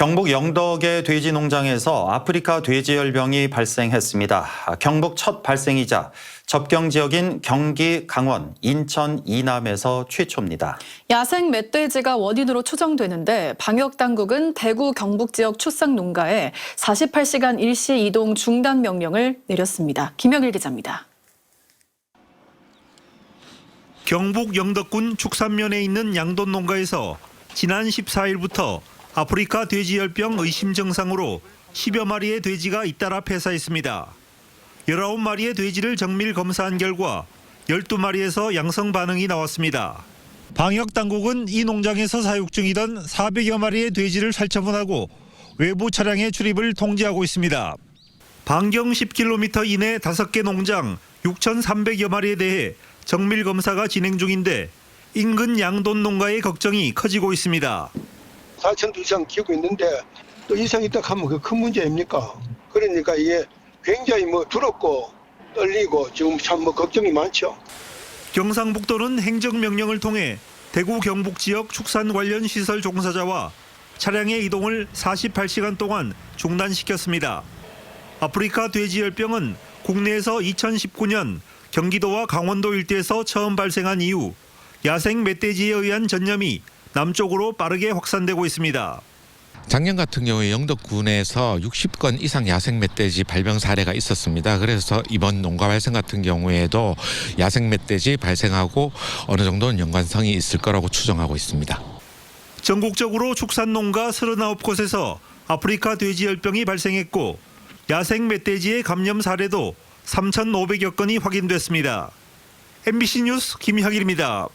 경북 영덕의 돼지 농장에서 아프리카 돼지열병이 발생했습니다. 경북 첫 발생이자 접경 지역인 경기, 강원, 인천, 이남에서 최초입니다. 야생 멧돼지가 원인으로 추정되는데 방역 당국은 대구 경북 지역 축산 농가에 48시간 일시 이동 중단 명령을 내렸습니다. 김영일 기자입니다. 경북 영덕군 축산면에 있는 양돈 농가에서 지난 14일부터 아프리카 돼지열병 의심 증상으로 10여 마리의 돼지가 잇따라 폐사했습니다. 19마리의 돼지를 정밀 검사한 결과 12마리에서 양성 반응이 나왔습니다. 방역 당국은 이 농장에서 사육 중이던 400여 마리의 돼지를 살처분하고 외부 차량의 출입을 통제하고 있습니다. 반경 10km 이내 5개 농장 6,300여 마리에 대해 정밀 검사가 진행 중인데 인근 양돈 농가의 걱정이 커지고 있습니다. 4천 두 이상 키우고 있는데 또 이상 있다 하면 그 큰 문제 아닙니까? 그러니까 이게 굉장히 뭐 두렵고 떨리고 지금 참 뭐 걱정이 많죠. 경상북도는 행정명령을 통해 대구 경북 지역 축산 관련 시설 종사자와 차량의 이동을 48시간 동안 중단시켰습니다. 아프리카 돼지열병은 국내에서 2019년 경기도와 강원도 일대에서 처음 발생한 이후 야생 멧돼지에 의한 전염이 남쪽으로 빠르게 확산되고 있습니다. 작년 같은 경우에 영덕군에서 60건 이상 야생 멧돼지 발병 사례가 있었습니다. 그래서 이번 농가 발생 같은 경우에도 야생 멧돼지 발생하고 어느 정도는 연관성이 있을 거라고 추정하고 있습니다. 전국적으로 축산 농가 39곳에서 아프리카 돼지열병이 발생했고 야생 멧돼지의 감염 사례도 3,500여 건이 확인됐습니다. MBC 뉴스 김혁일입니다.